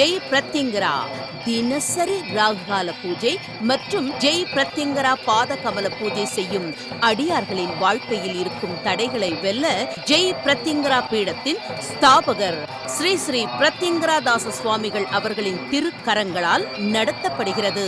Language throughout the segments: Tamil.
ஜெய் பிரத்யங்கரா. தினசரி ராகுகால பூஜை மற்றும் ஜெய் பிரத்யங்கரா பாத கமல பூஜை செய்யும் அடியார்களின் வாழ்க்கையில் இருக்கும் தடைகளை வெல்ல ஜெய் பிரத்யங்கரா பீடத்தின் ஸ்தாபகர் ஸ்ரீ ஸ்ரீ பிரத்யங்கரா தாச சுவாமிகள் அவர்களின் திருக்கரங்களால் நடத்தப்படுகிறது.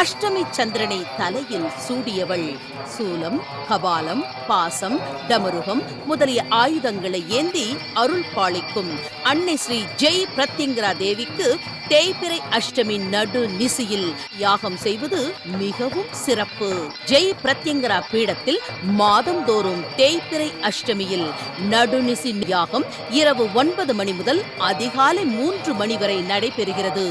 அஷ்டமி சந்திரனை தலையில் சூடியவள். சூலம் கபாலம் பாசம் டமருகம் முதலிய ஆயுதங்களை ஏந்தி அருள் பாலிக்கும். அன்னை ஸ்ரீ ஜெய் பிரத்யங்கரா தேவிக்கு தேய்பிரை அஷ்டமி நடு நிசியில் யாகம் செய்வது மிகவும் சிறப்பு. ஜெய் பிரத்யங்கரா பீடத்தில் மாதந்தோறும் தேய்பிரை அஷ்டமியில் நடுநிசி யாகம் இரவு ஒன்பது மணி முதல் அதிகாலை மூன்று மணி வரை நடைபெறுகிறது.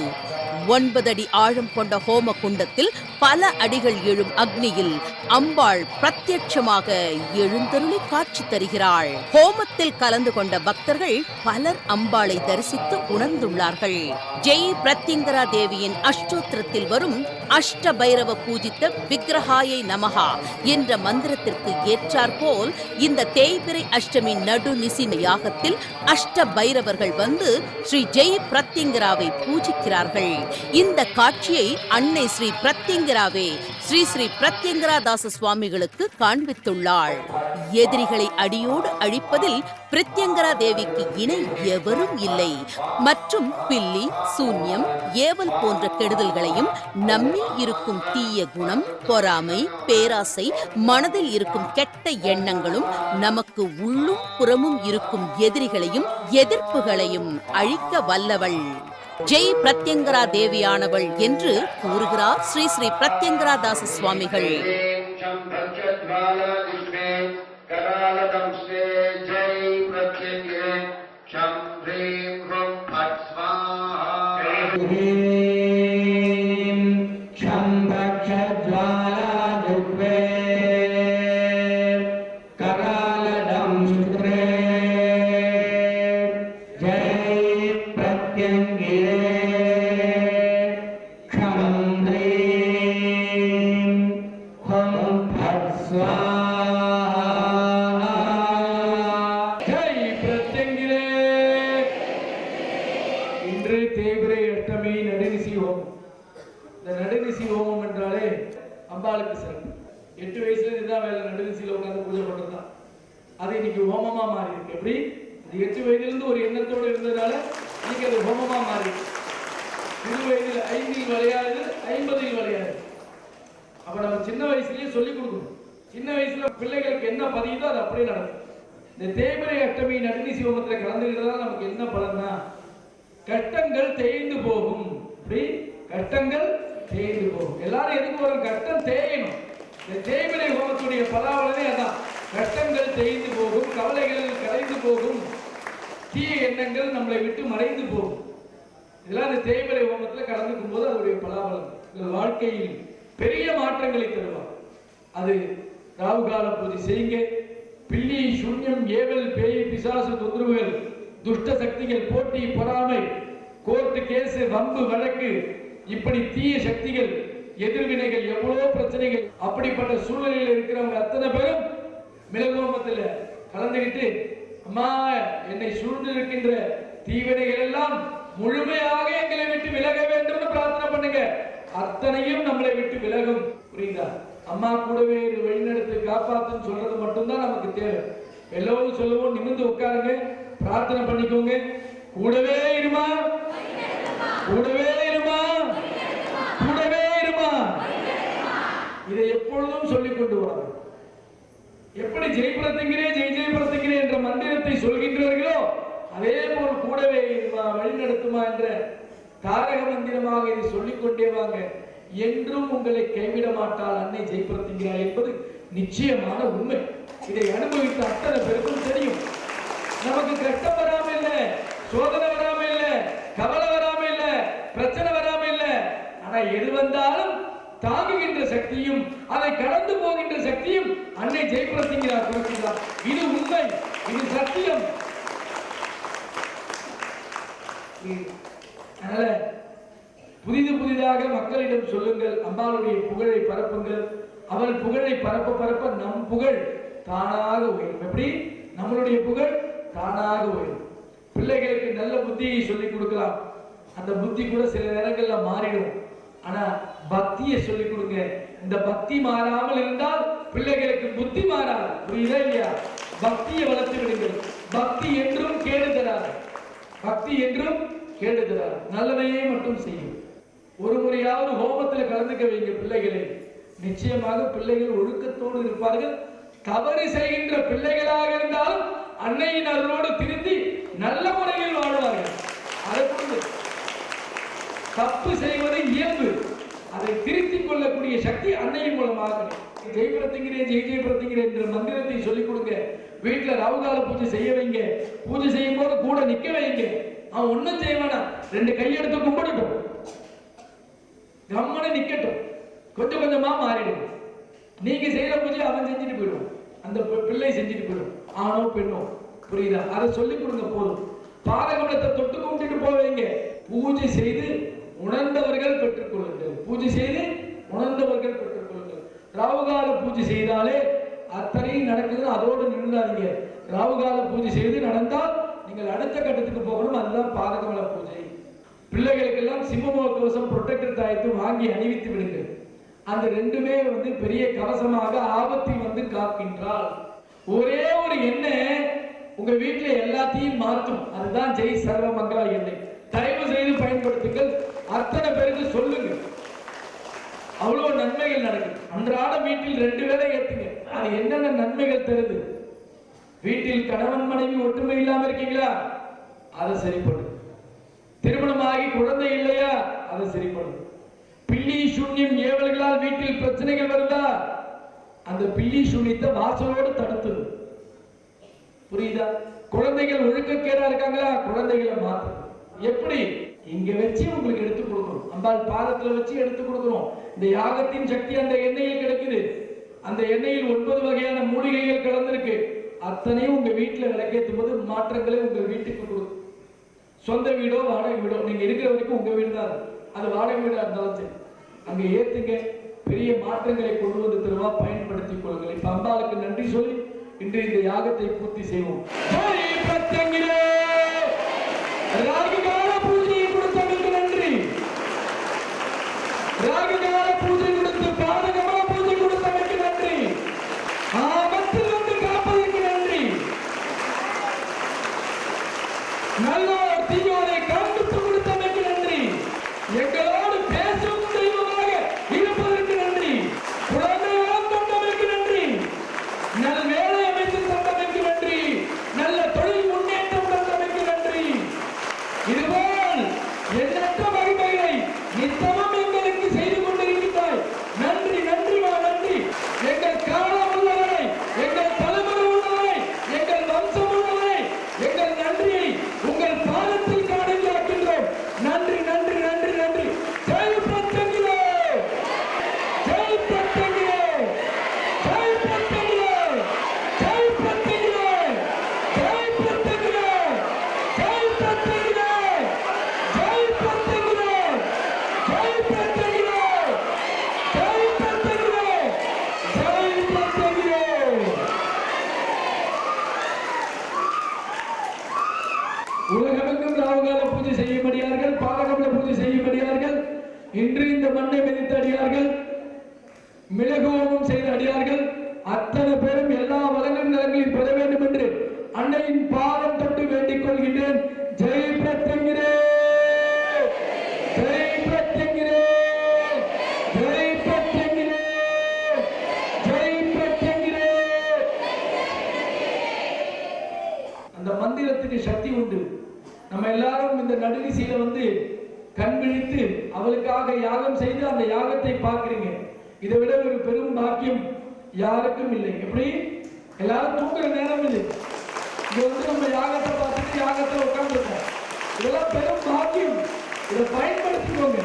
ஒன்பது அடி ஆழம் கொண்ட ஹோம குண்டத்தில் பல அடிகள் எழும் அக்னியில் அம்பாள் பிரத்யட்சமாக எழுந்தருளி காட்சி தருகிறாள். ஹோமத்தில் கலந்து கொண்ட பக்தர்கள் பலர் அம்பாளை தரிசித்து உணர்ந்துள்ளார்கள். ஜெய் பிரத்யங்கரா தேவியின் அஷ்டோத்திரத்தில் வரும் அஷ்ட பைரவ பூஜித்த விக்கிரகாயை நமகா என்ற மந்திரத்திற்கு ஏற்றாற்போல் இந்த தேய்பிரை அஷ்டமி நடுநிசி யாகத்தில் அஷ்ட பைரவர்கள் வந்து ஸ்ரீ ஜெய் பிரத்யங்கராவை பூஜிக்கிறார்கள். இந்த காட்சியை அன்னை ஸ்ரீ பிரத்யங்கராவே ஸ்ரீ ஸ்ரீ பிரத்யங்கரா தாச சுவாமிகளுக்கு காண்பித்துள்ளாள். எதிரிகளை அடியோடு அழிப்பதில் பிரத்யங்கரா தேவிக்கு இணை எவரும் இல்லை. மற்றும் பில்லி சூன்யம் ஏவல் போன்ற கெடுதல்களையும் நம்மில் இருக்கும் தீய குணம் பொறாமை பேராசை மனதில் இருக்கும் கெட்ட எண்ணங்களும் நமக்கு உள்ளும் புறமும் இருக்கும் எதிரிகளையும் எதிர்ப்புகளையும் அழிக்க வல்லவள். ஜெய் பிரத்யங்கரா தேவியானவள் என்று கூறுகிறார் ஸ்ரீ ஸ்ரீ பிரத்யங்கரா தாச சுவாமிகள். இன்று தேய்பிரை அஷ்டமி நடுநிசி ஹோமம். இந்த நடுநிசி ஹோமம் என்றாலே அம்பாளுக்கு சிறப்பு. எட்டு வயசுல இருந்து தான் வேலை நடுநிசியில உட்காந்து பூஜை பண்றதுதான் அது இன்னைக்கு ஹோமமா மாறி இருக்கு எப்படி? அது எட்டு வயதிலிருந்து ஒரு எண்ணத்தோடு இருந்ததால இன்னைக்கு அது ஹோமமா மாறி இருக்கு சிறு வயதில் ஐந்தில் விளையாது ஐம்பதில் விளையாது. அப்ப நம்ம சின்ன வயசுலயே சொல்லி கொடுக்கணும். சின்ன வயசுல பிள்ளைகளுக்கு என்ன பதியுதோ அது அப்படியே நடக்கும். இந்த தேய்பிரை அஷ்டமி நடுநிசி ஹோமத்துல தான் நமக்கு என்ன பலன்னா கட்டங்கள் தேய்ந்து போகும். அப்படி கட்டங்கள் தேய்ந்து போகும். எல்லாரும் எதுக்கு வரும் கட்டம் தேயணும். இந்த தேய்மலை ஹோமத்துடைய பலாவலனே அதான். கட்டங்கள் தேய்ந்து போகும் கவலைகள் கலைந்து போகும். தீய எண்ணங்கள் நம்மளை விட்டு மறைந்து போகும். இதெல்லாம் இந்த தேய்மலை ஹோமத்துல கலந்துக்கும் போது அதனுடைய பலாபலம் உங்கள் வாழ்க்கையில் பெரிய மாற்றங்களை தருவார். அது ராவுகால பூஜை செய்யுங்க. பில்லி சூன்யம் ஏவல் பேய் பிசாசு தொந்தரவுகள் துஷ்ட சக்திகள் போட்டி பொறாமை கோர்ட்டு கேஸ் வம்பு வழக்கு இப்படி தீய சக்திகள் எதிர்வினைகள் எவ்வளவோ பிரச்சனைகள் அப்படிப்பட்ட சூழ்நிலையில் இருக்கிறவங்க அத்தனை பேரும் மிளகோமத்தில் கலந்துக்கிட்டு அம்மா என்னை சூழ்ந்து இருக்கின்ற தீவினைகள் எல்லாம் முழுமையாக எங்களை விட்டு விலக வேண்டும் பிரார்த்தனை பண்ணுங்க. அத்தனையும் நம்மளை விட்டு விலகும். புரியுதா? அம்மா கூடவே இரு, வழிநடத்து காப்பாத்துன்னு சொல்றது மட்டும்தான் நமக்கு தேவை. எல்லோரும் சொல்லுவோம் நிமிர்ந்து உட்காருங்க. பிரார்த்தனை பண்ணிக்கோங்க. கூடவே இருமா? கூடவே இருமா? கூடவே இருமா? இதை எப்பொழுதும் சொல்லிக் கொண்டு வாங்க எப்படி ஜெயபிரத்திங்கிறே ஜெய் ஜெயபிரத்திங்கிறே என்ற மந்திரத்தை சொல்கின்றவர்களோ அதே போல் கூடவே இருமா வழிநடத்துமா என்ற தாரக மந்திரமாக இதை சொல்லிக் கொண்டே வாங்க. என்றும் உங்களை கைவிட மாட்டாள் அன்னை ஜெயபிரத்திங்கிறார் என்பது நிச்சயமான உண்மை. இதை அனுபவித்த அத்தனை பேருக்கும் தெரியும். நமக்கு கஷ்டம் வராம இல்ல சோதனை வராம இல்ல கவலை வராம இல்ல பிரச்சனை வராம இல்ல ஆனா எது வந்தாலும் தாங்குகின்ற சக்தியும் அதை கடந்து போகின்ற சக்தியும் அன்னை ஜெயபிரசிங்கிறார் கொடுக்கிறார் இது உண்மை இது சத்தியம். அதனால புதிது புதிதாக மக்களிடம் சொல்லுங்கள் அம்பாளுடைய புகழை பரப்புங்கள். அவள் புகழை பரப்ப பரப்ப நம் புகழ் தானாக உயரும். எப்படி? நம்மளுடைய புகழ் தானாக வரும் பிள்ளைகளுக்கு நல்ல புத்தியை சொல்லிக் கொடுக்கலாம். அந்த புத்தி கூட சில நேரங்கள்ல மாறிடும். ஆனா பக்தியை சொல்லிக் கொடுங்க. இந்த பக்தி மாறாமல் இருந்தால் பிள்ளைகளுக்கு புத்தி மாறாது. புரியுதா இல்லையா? பக்தியை வளர்த்து விடுங்கள். பக்தி என்றும் கேடு தராது. பக்தி என்றும் கேடு தராது. நல்லதையே மட்டும் செய்யும். ஒரு முறையாவது ஹோமத்தில் கலந்துக்க வைங்க பிள்ளைகளை. நிச்சயமாக பிள்ளைகள் ஒழுக்கத்தோடு இருப்பார்கள். தவறு செய்கின்ற பிள்ளைகளாக இருந்தாலும் அன்னையின் அருளோடு திருந்தி நல்ல முறையில் வாழ்வார்கள். அதை தப்பு செய்வது இயல்பு. அதை திருத்திக் கொள்ளக்கூடிய சக்தி அன்னையின் மூலமாக. ஜெய்பிரத்திங்கிறேன் ஜெய் ஜெயபிரத்திங்கிறேன் என்ற மந்திரத்தை சொல்லிக் கொடுங்க. வீட்டுல ராவுகால பூஜை செய்ய வைங்க. பூஜை செய்யும் போது கூட நிக்க வைங்க. அவன் ஒண்ணும் செய்ய வேணாம். ரெண்டு கையெடுத்து கும்பிடட்டும். கம்மனு நிக்கட்டும். கொஞ்சம் கொஞ்சமா மாறிடும். நீங்க செய்யற பூஜை அவன் செஞ்சுட்டு போயிடும் அந்த பிள்ளை செஞ்சுட்டு போயிடும் ஆணோ பெண்ணோ? புரியுதா? அதை சொல்லி கொடுங்க போதும். பாதகமலத்தை தொட்டு கும்பிட்டு போவீங்க. பூஜை செய்து உணர்ந்தவர்கள் பெற்றுக்கொள்ளுங்கள் பூஜை செய்து உணர்ந்தவர்கள் பெற்றுக்கொள்ளுங்கள் ராவுகால பூஜை செய்தாலே அத்தனையும் நடக்குது அதோடு நின்றாதீங்க ராவுகால பூஜை செய்து நடந்தால் நீங்கள் அடுத்த கட்டத்துக்கு போகணும். அதுதான் பாதகமல பூஜை. பிள்ளைகளுக்கெல்லாம் சிம்மமுக கவசம் புரொடெக்டர் தாயத்தை வாங்கி அணிவித்து விடுங்கள். அந்த ரெண்டுமே வந்து பெரிய கவசமாக ஆபத்தில் வந்து காக்கின்றால் ஒரே ஒரு எண்ணெய் உங்க வீட்டுல எல்லாத்தையும் மாற்றும். அதுதான் ஜெய் சர்வ மங்களா எண்ணெய் தயவு செய்து பயன்படுத்துங்கள். அத்தனை பேருக்கு சொல்லுங்க. அவ்வளவு நன்மைகள் நடக்கும் அன்றாட வீட்டில் ரெண்டு வேளை ஏத்துங்க. அது என்னென்ன நன்மைகள் தருது? வீட்டில் கணவன் மனைவி ஒற்றுமை இல்லாம இருக்கீங்களா? அதை சரி திருமணம் திருமணமாகி குழந்தை இல்லையா? அதை சரி பில்லி சூன்யம் ஏவல்களால் வீட்டில் பிரச்சனைகள் வருதா? அந்த பில்லி சூன்யத்தை வாசலோடு தடுத்தது. புரியுதா? குழந்தைகள் ஒழுக்கக்கேடா இருக்காங்களா? குழந்தைகளை மாத்து எப்படி? இங்க வச்சு உங்களுக்கு எடுத்து கொடுக்கணும். அம்பாள் பாதத்துல வச்சு எடுத்து கொடுக்கணும். இந்த யாகத்தின் சக்தி அந்த எண்ணெயில் கிடைக்குது. அந்த எண்ணெயில் ஒன்பது வகையான மூலிகைகள் கலந்திருக்கு. அத்தனையும் உங்க வீட்டுல விளக்கேற்றும் போது மாற்றங்களை உங்க வீட்டுக்கு கொடுக்கும் சொந்த வீடோ வாடகை வீடோ நீங்க இருக்கிற வரைக்கும் உங்க வீடு தான் அது. அது வாடகை வீடா இருந்தாலும் சரி. அங்க ஏத்துங்க. பெரிய மாற்றங்களை கொண்டு வந்து தருவா பயன்படுத்திக் கொள்ளுங்கள். இப்ப அம்பாளுக்கு நன்றி சொல்லி இன்று இந்த யாகத்தை பூர்த்தி செய்வோம். பூஜையை கொடுத்தவங்களுக்கு நன்றி. ராகுகால பூஜை கொடுத்து பாதகமா பூஜை கொடுத்தவருக்கு நன்றி. ஆபத்தில் வந்து காப்பதற்கு நன்றி. நல்லோர் தீயோரை இதெல்லாம் பெரும் பாக்கியம். இதை பயன்படுத்திக்கோங்க.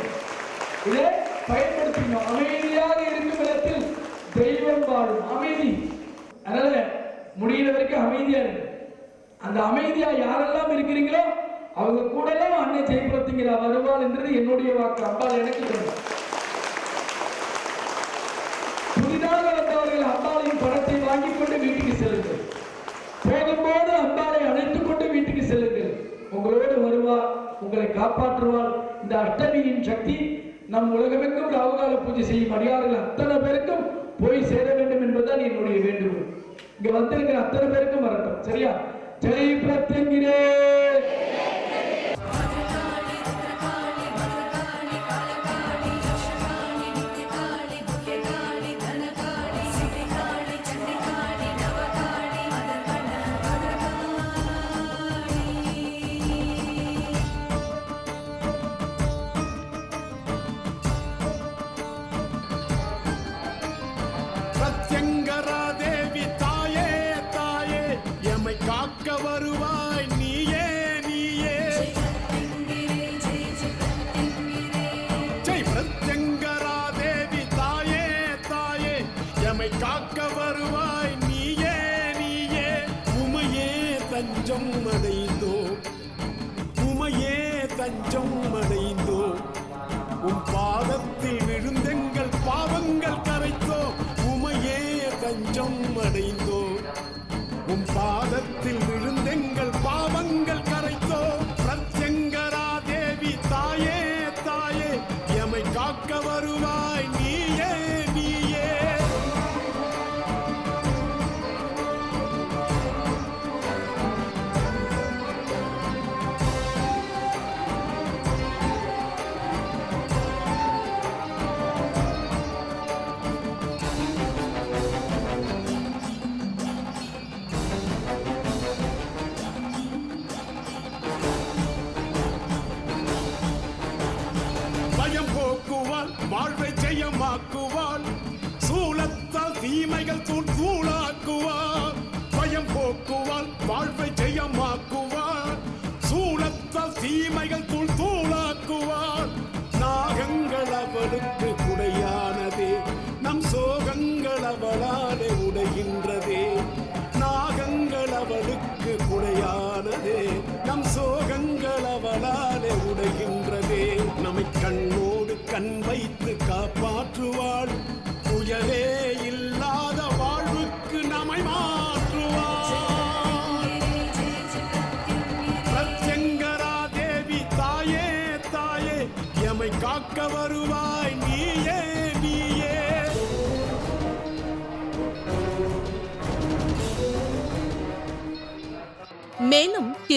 இதை பயன்படுத்திக்கணும் அமைதியாக இருக்கும் இடத்தில் தெய்வம் வாழும். அமைதி. அதனால முடிகிற வரைக்கும் அமைதியா இருக்கு அந்த அமைதியா யாரெல்லாம் இருக்கிறீங்களோ அவங்க கூட எல்லாம் அன்னை ஜெயபுரத்திங்கிற வருவாள் என்றது என்னுடைய வாக்கு. அப்பா எனக்கு தெரியும் புதிதாக வந்தவர்கள் அம்பாளையும் பணத்தை வாங்கிக் கொண்டு வீட்டுக்கு செல்லுங்கள் போகும்போது அம்பாளை அழைத்துக் கொண்டு வீட்டுக்கு செல்லுங்கள் உங்களோடு வருவார் உங்களை காப்பாற்றுவார். இந்த அஷ்டமியின் சக்தி நம் உலகமெங்கும் ராகுகால பூஜை செய்யும் அடியார்கள் அத்தனை பேருக்கும் போய் சேர வேண்டும் என்பதுதான் என்னுடைய வேண்டுகோள். இங்க வந்திருக்கிற அத்தனை பேருக்கும் வரட்டும். சரியா? ஜெய் பிரத்யங்கிரே! never.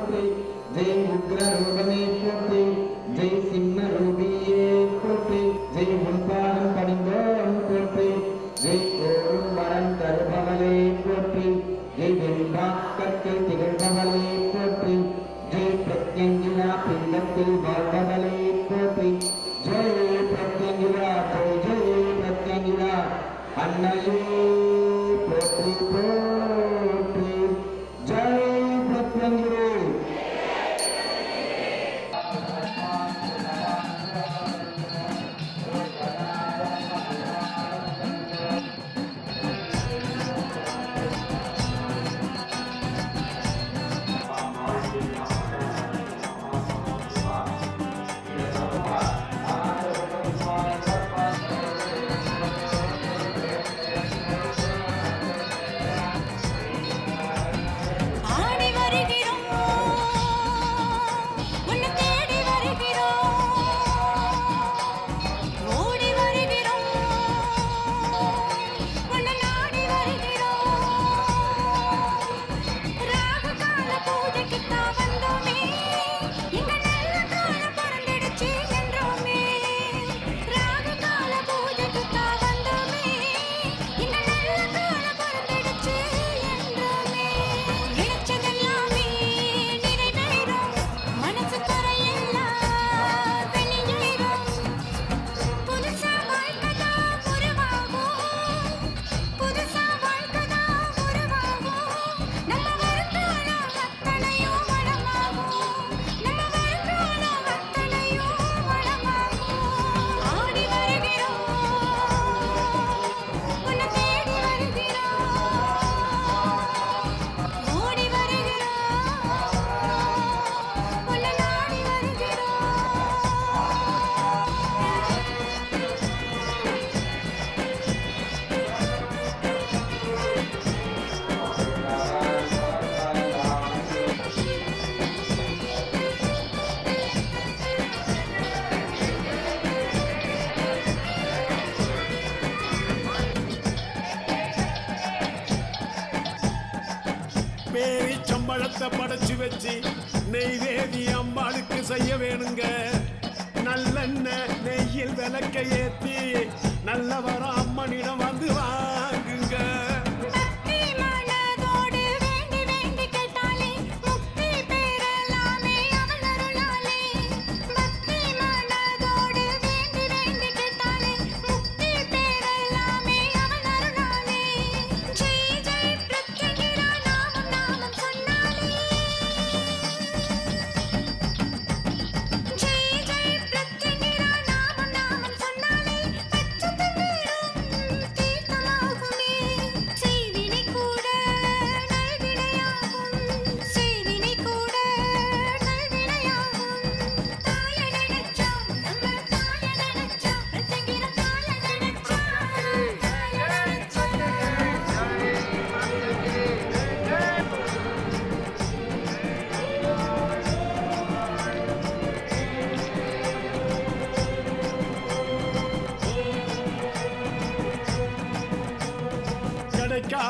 நாயகியே போற்றி ஜெய் உக்ர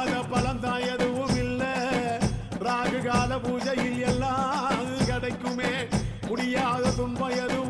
ராக பலம் தான் எதுவும் இல்லை. ராகு கால பூஜையில் எல்லாம் கிடைக்குமே. முடியாத துன்பம் எதுவும்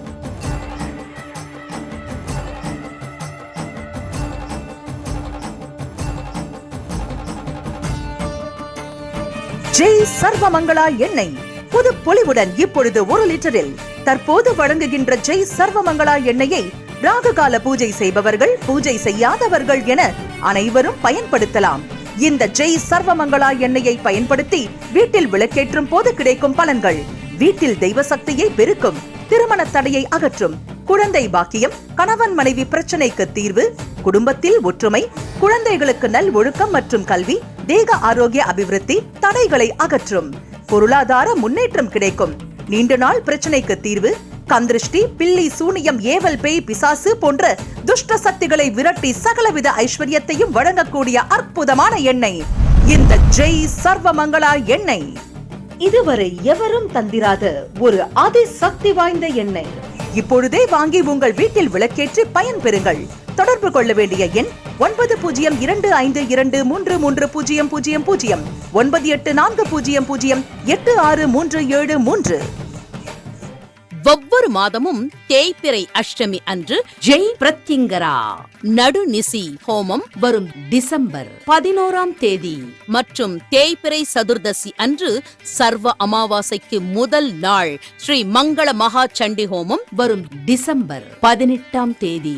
ஜெய் சர்வமங்களா எண்ணெய் புது பொலிவுடன் இப்பொழுது ஒரு லிட்டரில் தற்போது வழங்குகின்ற ஜெய் சர்வமங்களா எண்ணெயை ராககால பூஜை செய்பவர்கள் பூஜை செய்யாதவர்கள் என அனைவரும் பயன்படுத்தலாம். இந்த ஜெய் சர்வமங்களா எண்ணெயை பயன்படுத்தி வீட்டில் விளக்கேற்றும் போது கிடைக்கும் பலன்கள். வீட்டில் தெய்வ சக்தியை பெருக்கும் திருமண தடையை அகற்றும் குழந்தை பாக்கியம் கணவன் மனைவி பிரச்சனைக்கு தீர்வு குடும்பத்தில் ஒற்றுமை குழந்தைகளுக்கு நல் ஒழுக்கம் மற்றும் கல்வி தேக ஆரோக்கிய அபிவிருத்தி தடைகளை அகற்றும். பொருளாதார முன்னேற்றம் கிடைக்கும். நீண்ட நாள் பிரச்சனைக்கு தீர்வு கந்திருஷ்டி பில்லி சூனியம் ஏவல் பேய் பிசாசு போன்ற துஷ்ட சக்திகளை விரட்டி சகலவித ஐஸ்வர்யத்தையும் வழங்கக்கூடிய அற்புதமான எண்ணெய். இந்த ஜெய் சர்வமங்களா எண்ணெய். இதுவரை எவரும் தந்திராத ஒரு அதிசக்தி வாய்ந்த எண்ணெய். இப்பொழுதே வாங்கி உங்கள் வீட்டில் விளக்கேற்றி பயன்பெறுங்கள் தொடர்பு கொள்ள வேண்டிய எண் ஒன்பது பூஜ்ஜியம் இரண்டு ஐந்து இரண்டு மூன்று மூன்று பூஜ்ஜியம் பூஜ்ஜியம் பூஜ்ஜியம் ஒன்பது எட்டு நான்கு பூஜ்ஜியம் பூஜ்ஜியம் எட்டு ஆறு மூன்று ஏழு மூன்று. ஒவ்வொரு மாதமும் தேய்பிறை அஷ்டமி அன்று ஜெய் பிரத்யங்கரா. நடுநிசி ஹோமம் வரும் டிசம்பர் பதினோராம் தேதி. மற்றும் தேய்பிறை சதுர்தசி அன்று சர்வ அமாவாசைக்கு முதல் நாள் ஸ்ரீ மங்கள மகா சண்டி ஹோமம் வரும் டிசம்பர் பதினெட்டாம் தேதி.